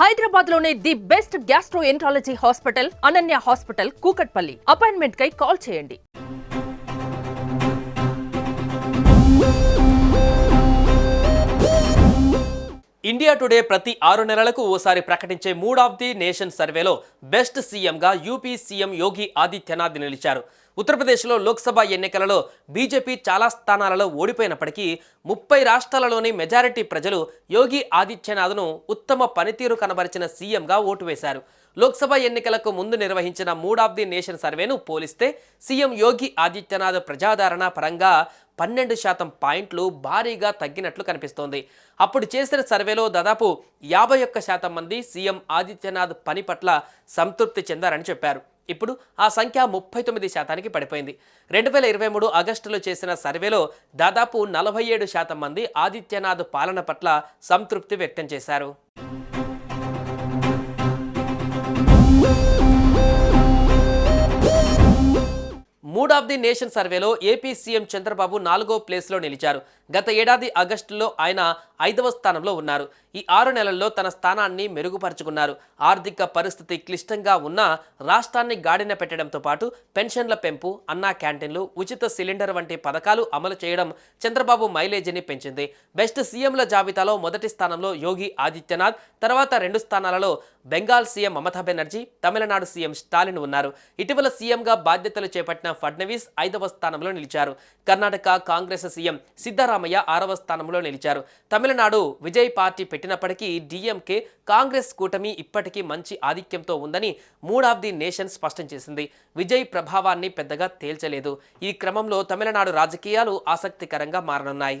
హైదరాబాద్లోనే the best gastroenterology hospital Ananya hospital Kukatpally. Appointment కై call చేయండి. ఇండియా టుడే ప్రతి ఆరు నెలలకు ఓసారి ప్రకటించే మూడ్ ఆఫ్ ది నేషన్ సర్వేలో బెస్ట్ సీఎంగా యూపీ సీఎం యోగి ఆదిత్యనాథ్ నిలిచారు. ఉత్తరప్రదేశ్లో లోక్సభ ఎన్నికలలో బీజేపీ చాలా స్థానాలలో ఓడిపోయినప్పటికీ ముప్పై రాష్ట్రాలలోని మెజారిటీ ప్రజలు యోగి ఆదిత్యనాథ్ను ఉత్తమ పనితీరు కనబరిచిన సీఎంగా ఓటు వేశారు. లోక్సభ ఎన్నికలకు ముందు నిర్వహించిన మూడ్ ఆఫ్ ది నేషన్ సర్వేను పోలిస్తే సీఎం యోగి ఆదిత్యనాథ్ ప్రజాదరణ పరంగా పన్నెండు శాతం పాయింట్లు భారీగా తగ్గినట్లు కనిపిస్తోంది. అప్పుడు చేసిన సర్వేలో దాదాపు యాభై ఒక్క శాతం మంది సీఎం ఆదిత్యనాథ్ పని పట్ల సంతృప్తి చెందారని చెప్పారు. ఇప్పుడు ఆ సంఖ్య ముప్పై తొమ్మిది శాతానికి పడిపోయింది. రెండు వేల ఇరవై మూడు ఆగస్టులో చేసిన సర్వేలో దాదాపు నలభై ఏడు శాతం మంది ఆదిత్యనాథ్ పాలన పట్ల సంతృప్తి వ్యక్తం చేశారు. మూడ్ ఆఫ్ ది నేషన్ సర్వేలో ఏపీ సీఎం చంద్రబాబు నాలుగో ప్లేస్లో నిలిచారు. గత ఏడాది ఆగస్టులో ఆయన ఐదవ స్థానంలో ఉన్నారు. ఈ ఆరు నెలల్లో తన స్థానాన్ని మెరుగుపరుచుకున్నారు. ఆర్థిక పరిస్థితి క్లిష్టంగా ఉన్నా రాష్ట్రాన్ని గాడిన పెట్టడంతో పాటు పెన్షన్ల పెంపు అన్నా క్యాంటీన్లు ఉచిత సిలిండర్ వంటి పథకాలు అమలు చేయడం చంద్రబాబు మైలేజీని పెంచింది. బెస్ట్ సీఎంల జాబితాలో మొదటి స్థానంలో యోగి ఆదిత్యనాథ్ తర్వాత రెండు స్థానాలలో బెంగాల్ సీఎం మమతా బెనర్జీ తమిళనాడు సీఎం స్టాలిన్ ఉన్నారు. ఇటీవల సీఎంగా బాధ్యతలు చేపట్టిన ఫడ్నవీస్ ఐదవ స్థానంలో నిలిచారు. కర్ణాటక కాంగ్రెస్ సీఎం సిద్ధరామయ్య ఆరవ స్థానంలో నిలిచారు. తమిళనాడు విజయ్ పార్టీ పెట్టినప్పటికీ డిఎంకే కాంగ్రెస్ కూటమి ఇప్పటికీ మంచి ఆధిక్యంతో ఉందని మూడ్ ఆఫ్ ది నేషన్ స్పష్టం చేసింది. విజయ్ ప్రభావాన్ని పెద్దగా తేల్చలేదు. ఈ క్రమంలో తమిళనాడు రాజకీయాలు ఆసక్తికరంగా మారనున్నాయి.